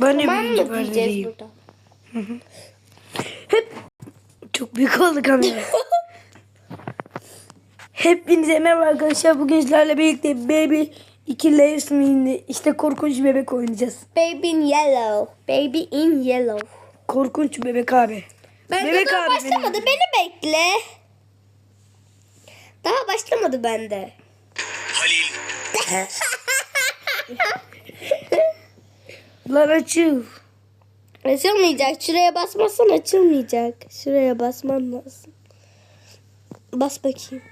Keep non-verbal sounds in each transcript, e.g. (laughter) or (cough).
Ben de birinci diyeceğiz perdedeyim. burada? Hep çok büyük oldu kamera. (laughs) Hepinize merhaba arkadaşlar. Bugün sizlerle birlikte Baby 2 Layers mini işte korkunç bebek oynayacağız. Baby in yellow. Baby in yellow. Korkunç bebek abi. Ben Bebek daha abi başlamadı. benim. Beni bekle. Daha başlamadı bende. Halil, (laughs) (laughs) Lan açıl. Açılmayacak. Şuraya basmazsan açılmayacak. Şuraya basman lazım. Bas bakayım.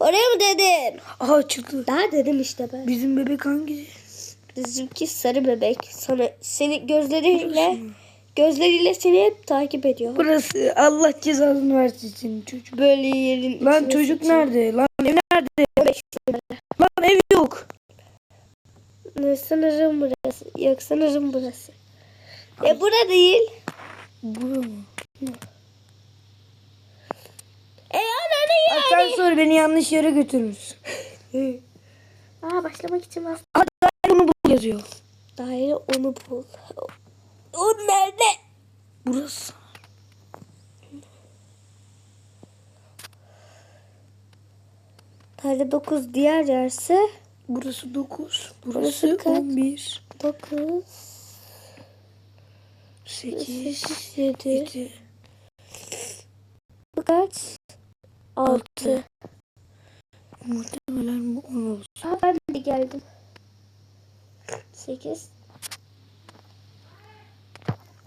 Oraya mı dedim? Aha açıldı. Daha dedim işte ben. Bizim bebek hangisi? Bizimki sarı bebek. Sana seni gözleriyle gözleriyle seni hep takip ediyor. Burası Allah cezasını versin senin çocuk. Böyle yerin Lan çocuk sıçıyor. nerede? Lan ev nerede? Yok. Ne sınırım burası? Yok sınırım burası. E bura değil. Bura mı? E ana ne yani? Asansör beni yanlış yere götürmüş. (laughs) Aa başlamak için bas. Hadi bunu bul yazıyor. Daire onu bul. O nerede? Burası. Daire 9 diğer yerse Burası 9. Burası Burası kaç? 11. 9 8. 7 7. Bu kaç? 6 Muhtemelen bu 10 olsun. Aa ben de geldim. 8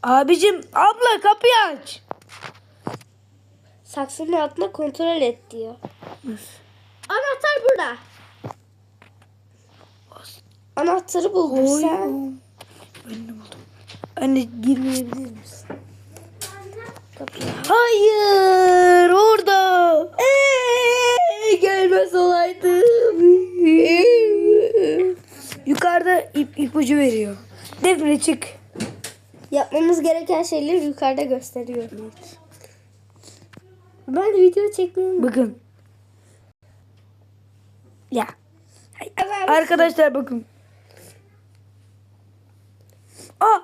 Abicim abla kapıyı aç. Saksının altına kontrol et diyor. Anahtar burada. Anahtarı buldun Oy. sen. Ben de buldum. Anne girmeyebilir misin? Hayır orada. Eee, gelmez olaydım. Yukarıda ip, ipucu veriyor. Defne çık. Yapmamız gereken şeyleri yukarıda gösteriyor. Ben de video çekmiyorum. Bakın. Ya. Evet. Arkadaşlar bakın. Aa!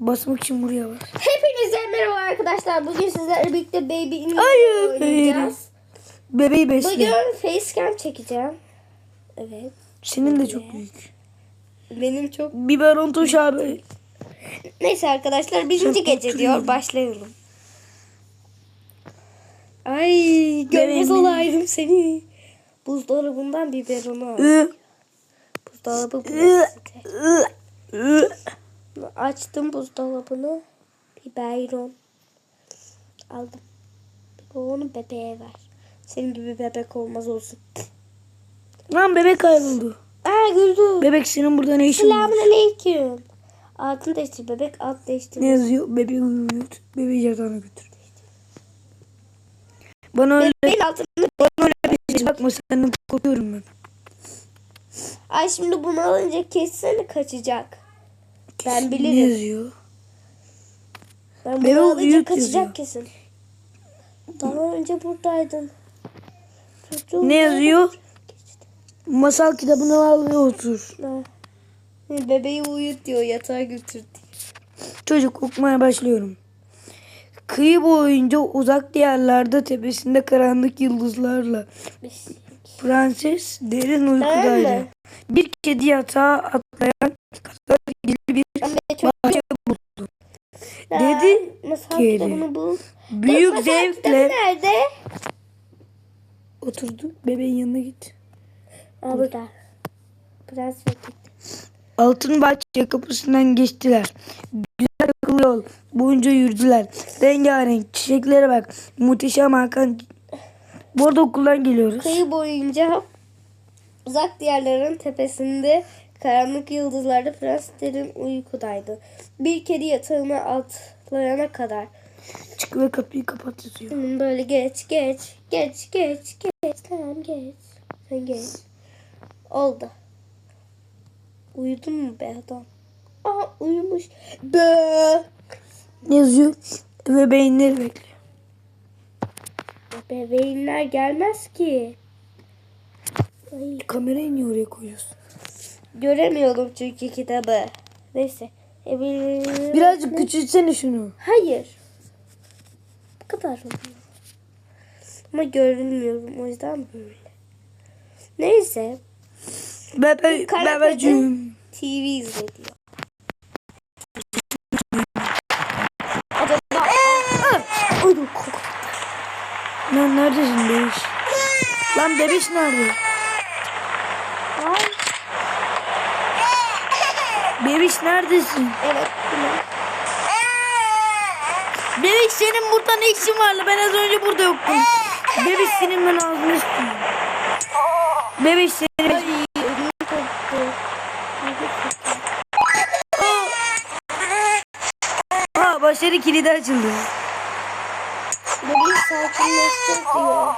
Basmak için buraya var. Hepinize merhaba arkadaşlar. Bugün sizlerle birlikte Baby in oynayacağız. Bebeği besle. Bugün facecam çekeceğim. Evet. Senin de çok büyük. Benim çok... Biberon tuş abi. Neyse arkadaşlar birinci gece diyor. Başlayalım. Ay görmez olaydım seni. Buzdolabından biberonu al. Buzdolabı burası. ü. Açtım buzdolabını. Biberon. Aldım. Onu bebeğe ver. Senin gibi bebek olmaz olsun. Lan bebek kayboldu. Aa güldü. Bebek senin burada ne işin var? Selamun aleyküm. Altını değiştir bebek alt değiştir. Ne yazıyor? Bebeği uyut. Bebeği yatağına götür. Bana öyle, Bebeğin altını. bana öyle bir şey bakma senden korkuyorum ben. Ay şimdi bunu alınca kesin kaçacak. Ben Ne bilirim. yazıyor? Ben bunu Bebeği alınca kaçacak yazıyor. kesin. Daha önce buradaydın. Çocuğum Ne yazıyor? Masal kitabını al ve otur. Bebeği uyut diyor yatağa götür diyor. Çocuk okumaya başlıyorum. Kıyı boyunca uzak diyarlarda tepesinde karanlık yıldızlarla prenses derin uykudaydı. Mı? Bir kedi yatağa atlayan kadar gizli bir Ben bahçe buldu. Dedi bul. Büyük kitabı zevkle nerede? oturdu. Bebeğin yanına git. Aa burada. Prens ve kedi. Altın bahçe kapısından geçtiler. Güzel akıllı yol boyunca yürüdüler. Rengarenk çiçeklere bak. Muhteşem Hakan. Bu arada okuldan geliyoruz. Kıyı boyunca uzak diyarların tepesinde karanlık yıldızlarda prens derin uykudaydı. Bir kedi yatağına atlayana kadar. Çık ve kapıyı kapat yazıyor. Hmm, Böyle geç geç geç geç geç tamam geç. Sen geç. Oldu. Uyudun mu be adam? Aa uyumuş. Be. Yazıyor? Ve beyinleri bekliyor. Bebeğinler gelmez ki. Ay. Kamerayı niye oraya koyuyorsun? Göremiyorum çünkü kitabı. Neyse. Evin... Birazcık küçültsene şunu. Hayır. Bu kadar mı? Ama görünmüyorum o yüzden böyle. Neyse. Bebe, bebeciğim. TV izle diyor. Acaba... Ay, korktum. Lan neredesin bebiş? Lan bebiş nerede? Bebiş neredesin? Evet. Bebiş senin burada ne işin var? Ben az önce burada yoktum. Bebiş senin ben ağzını istiyorum. Bebiş senin... Aa başarı kilidi açıldı. Bebeği sakinleştir diyor.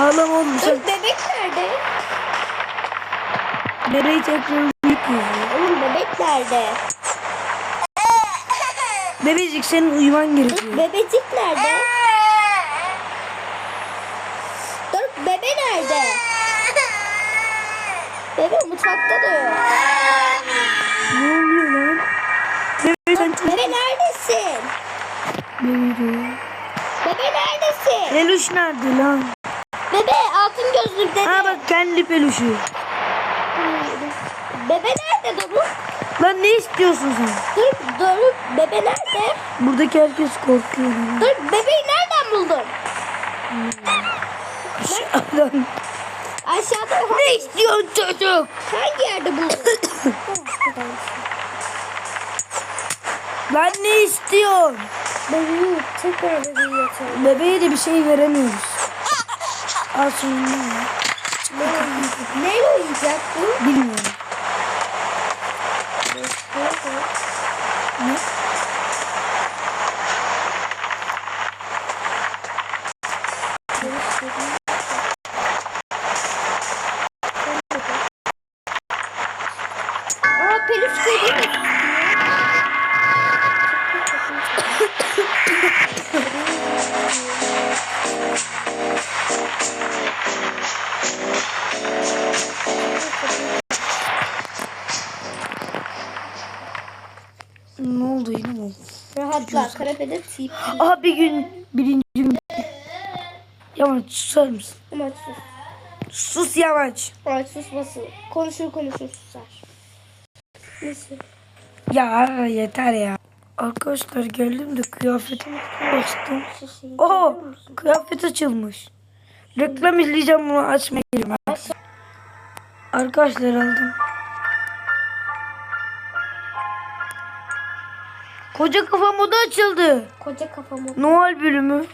Ağlama oğlum sen. Bebek nerede? Bebeği tekrar yazıyor. Oğlum bebek nerede? Bebecik senin uyuman gerekiyor. Bebecik nerede? Dur bebe nerede? Bebe mutfakta da yok. Ne oluyor lan? Bebe sen. Bebe neredesin? Bebe diyor. Bebe neredesin? Peluş nerede lan? Bebe altın gözlü bebe. Ha bak kendi peluşu. Bebe nerede Doruk? Lan ne istiyorsun sen? Dur Doruk bebe nerede? Buradaki herkes korkuyor. lan. Dur bebeği nereden buldun? Lan Aşağıda ne istiyorsun çocuk? hangi yerde buldun? Lan ne istiyorsun? Bebeği tekrar bebeği yatalım. Bebeğe de bir şey veremiyoruz. Al şunu. Neyle uyuyacak bu? Bilmiyorum. Bir gün. Yamaç susar mısın? Ama sus. Sus Yamaç. Ay susmasın. Konuşur konuşur susar. Neyse. Ya yeter ya. Arkadaşlar geldim de kıyafetimi açtım. Şişeyi Oo görüyor musun? kıyafet açılmış. Reklam izleyeceğim bunu açmaya geliyorum. Arkadaşlar aldım. Koca kafa modu açıldı. Koca kafamı. Noel bölümü.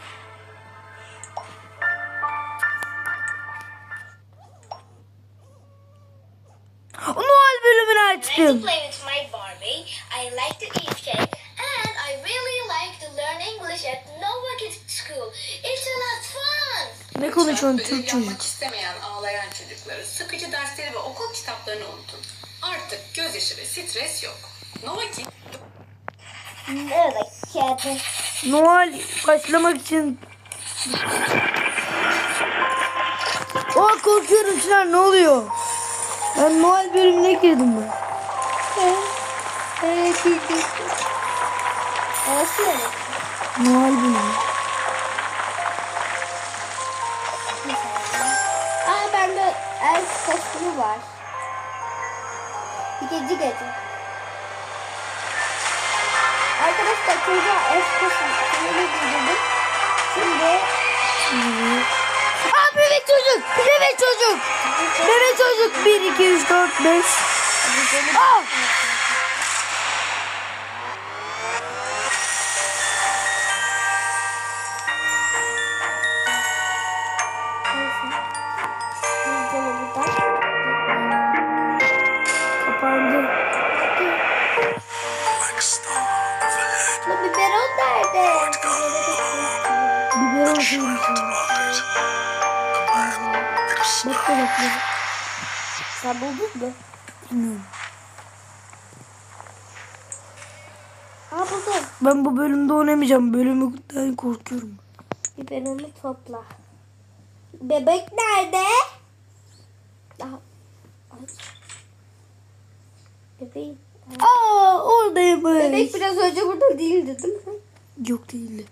Noel bölümünü açtım. play with my Barbie. I like to eat cake, and I really like to learn English at Nova Kids School. It's a lot of fun. Ne konuşuyorsun Türk yapmak çocuk? istemeyen ağlayan çocukları, sıkıcı dersleri ve okul kitaplarını unutun. Artık gözyaşı ve stres yok. Nova Kids Evet kedi. Noel başlamak için. Aa korkuyorum Çınar ne oluyor? Ben Noel bölümüne girdim ben. Evet ne? Noel bölümü. Aa bende elf kostümü var. Bir gece gece. Çocuğa elf kostümü giydirdim. Şimdi Aa bebek çocuk. Bebek çocuk. Bebek çocuk. 1, 2, 3, 4, 5. Aa. Kapandı. Bekle bekle. Sen buldun mu? Bilmiyorum. Aa buldum. Ben bu bölümde oynamayacağım. Bölümden korkuyorum. Biberonu topla. Bebek nerede? Daha... Bebeğim. Aa oradaymış. Bebek biraz önce burada değildi değil mi? Yok değildi.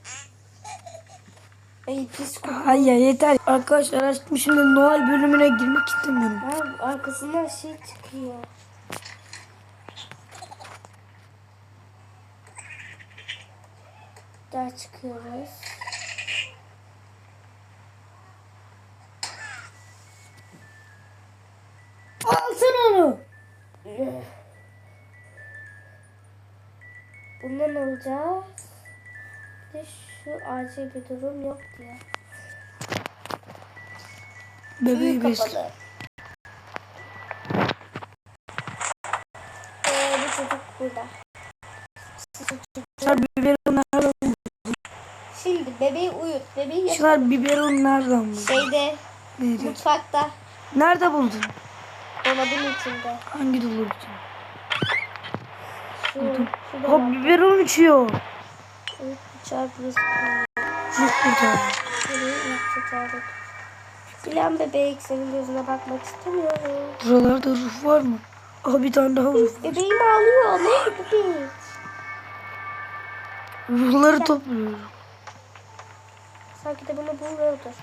Ay pis kokuyor. Ay ya yeter. Arkadaşlar aşkım şimdi Noel bölümüne girmek istemiyorum. Ha, arkasından şey çıkıyor. Daha çıkıyoruz. Alsın onu. Bundan alacağız. Bir şu acil bir durum yok diye. Bebeği biz. Ee, bu çocuk burada. Çınar biberon nereden buldun? Şimdi bebeği uyut. Bebeği yat- Çınar biberon nereden buldun? şeyde Nerede? mutfakta Nerede buldun? dolabın içinde. Hangi dolabı? Şu, şu Ha dolap. biberon uçuyor. Uyut çarpıyoruz. Dilan bebek senin gözüne bakmak istemiyorum. Buralarda ruf var mı? Aha bir tane daha ruf. Bebeğim ağlıyor. Ne bebek? Rufları topluyorum. Sanki de bunu buluyordur.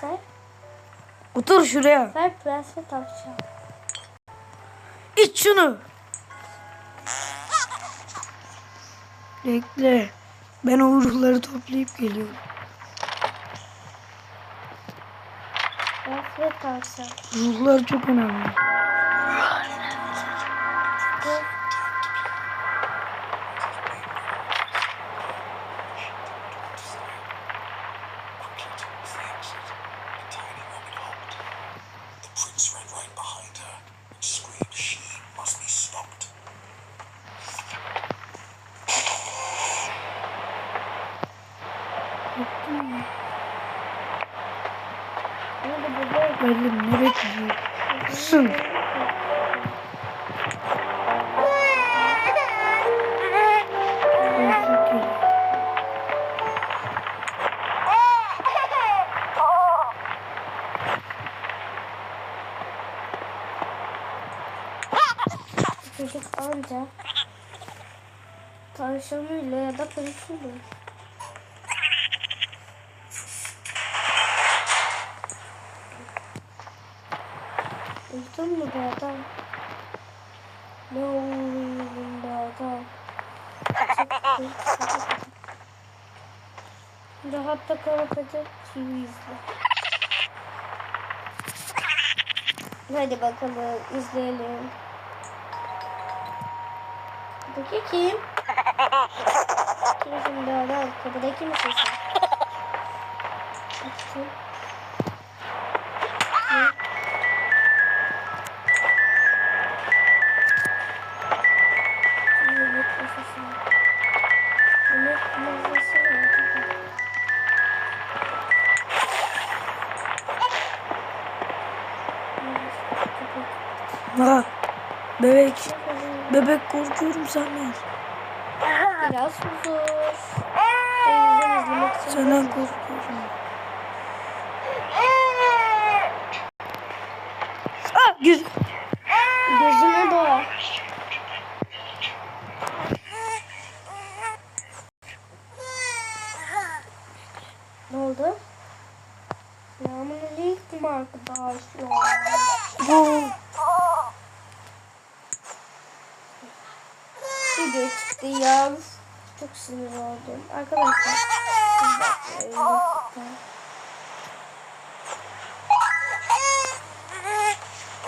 Sen? Otur şuraya. Ver prens ve tavşan. İç şunu. Bekle. Ben o ruhları toplayıp geliyorum. Ve tavşan. Ruhlar çok önemli. Burada bebek. Belli ne bekliyorsun? Çocuk anca tavşanıyla ya da pırışıyla. Uydun mu be adam? Ne uyudun be adam? Rahatta kalkacak TV izle. Hadi bakalım izleyelim. Peki kim? Kimsin be adam? Kapıdaki misin sen? Kim? Yemek? Ha, bebek. Bebek korkuyorum senden. Biraz huzur. Senden korkuyorum. Ah, güzel. Gözüme doğa. Ne oldu? Selamünaleyküm arkadaşlar. Bu Video çıktı ya. Çok sinir oldum. Arkadaşlar.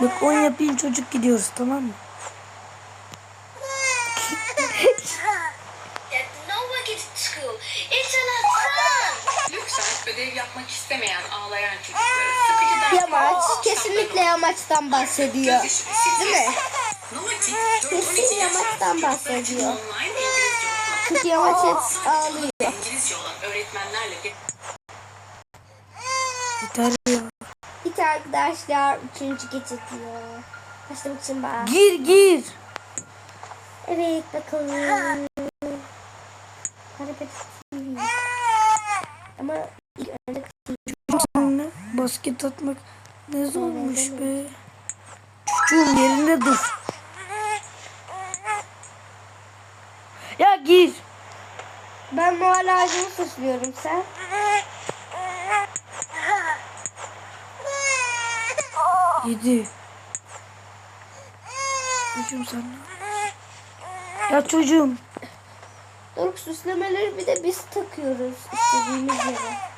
Bak 10 yapayım çocuk gidiyoruz tamam mı? İstemeyen ağlayan çocukları sıkıcı ders Yamaç kesinlikle yamaçtan bahsediyor. Değil mi? Kesin yamaçtan bahsediyor. Çünkü yamaç hep ağlıyor. İngilizce olan öğretmenlerle Yeter ya. Bir tane arkadaşlar üçüncü geçit diyor. Başlamak için bak. Gir gir. Evet bakalım. Hareket TV. Ama ilk önce Sonra basket atmak ne zormuş be. Çocuğum yerinde dur. Ya gir. Ben Noel ağacını süslüyorum sen. Yedi. Çocuğum sen ne? Ya çocuğum. Doruk süslemeleri bir de biz takıyoruz istediğimiz yere.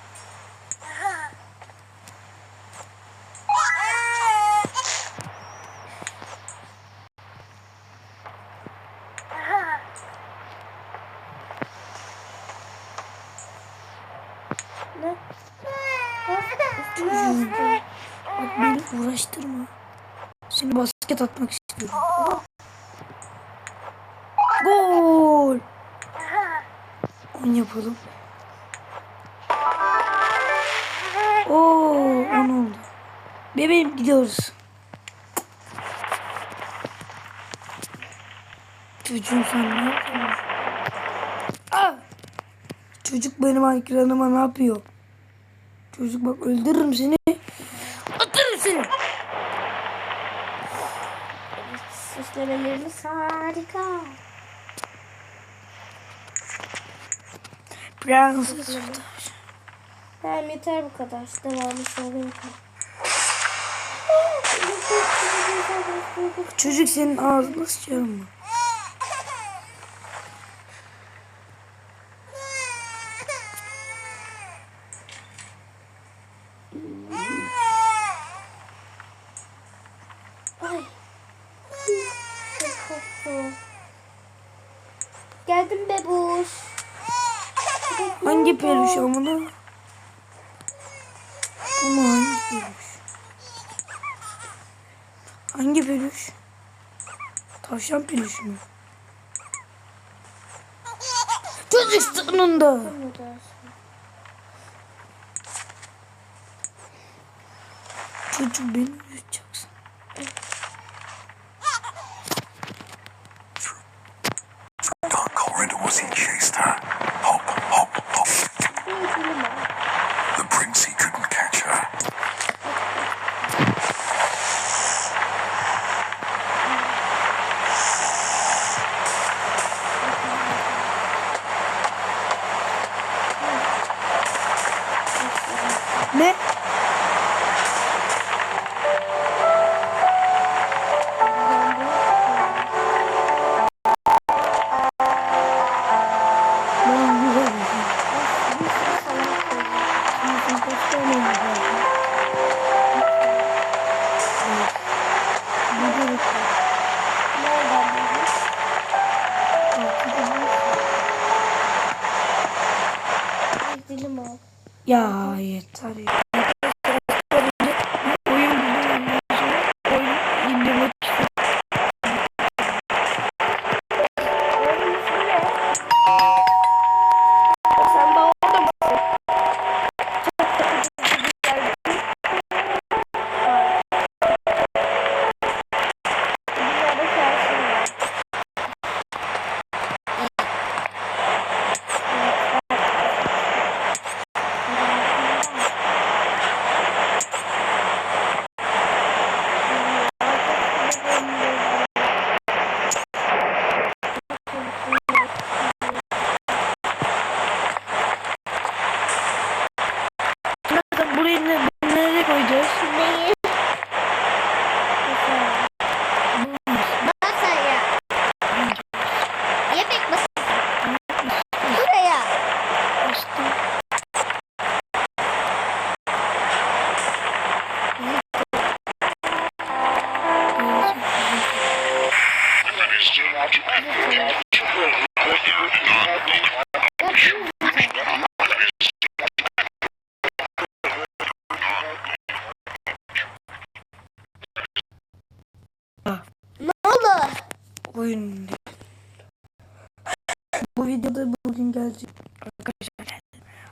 Ne? Çocuğum. Bak beni uğraştırma. Seni basket atmak istiyorum. Gol. On yapalım. Oo, on oldu. Bebeğim gidiyoruz. Çocuğum sen ne yapıyorsun? Ah! Çocuk benim ekranıma ne yapıyor? Çocuk bak öldürürüm seni. Harika. Prenses Sultan. Tamam yeter bu kadar. Devamı yapalım. Çocuk senin ağzına sıçarım mı? Ay. Çok korktum. Geldim bebuş. Hangi peluş amına? Ama hangi peluş? Hangi peluş? Tavşan peluş mu? Çocuk sonunda. Çocuk beni uyutacaksın. Dark corridor as he chased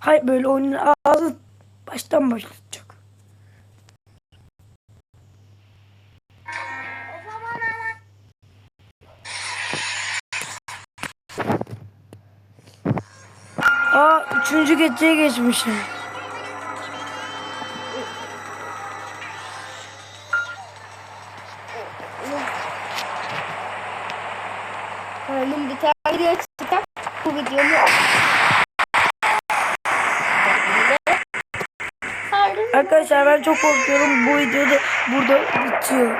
Hayır böyle oyunun ağzı baştan başlatacak. Aa üçüncü geceye geçmişim. Ben çok korkuyorum. Bu videoda burada bitiyor.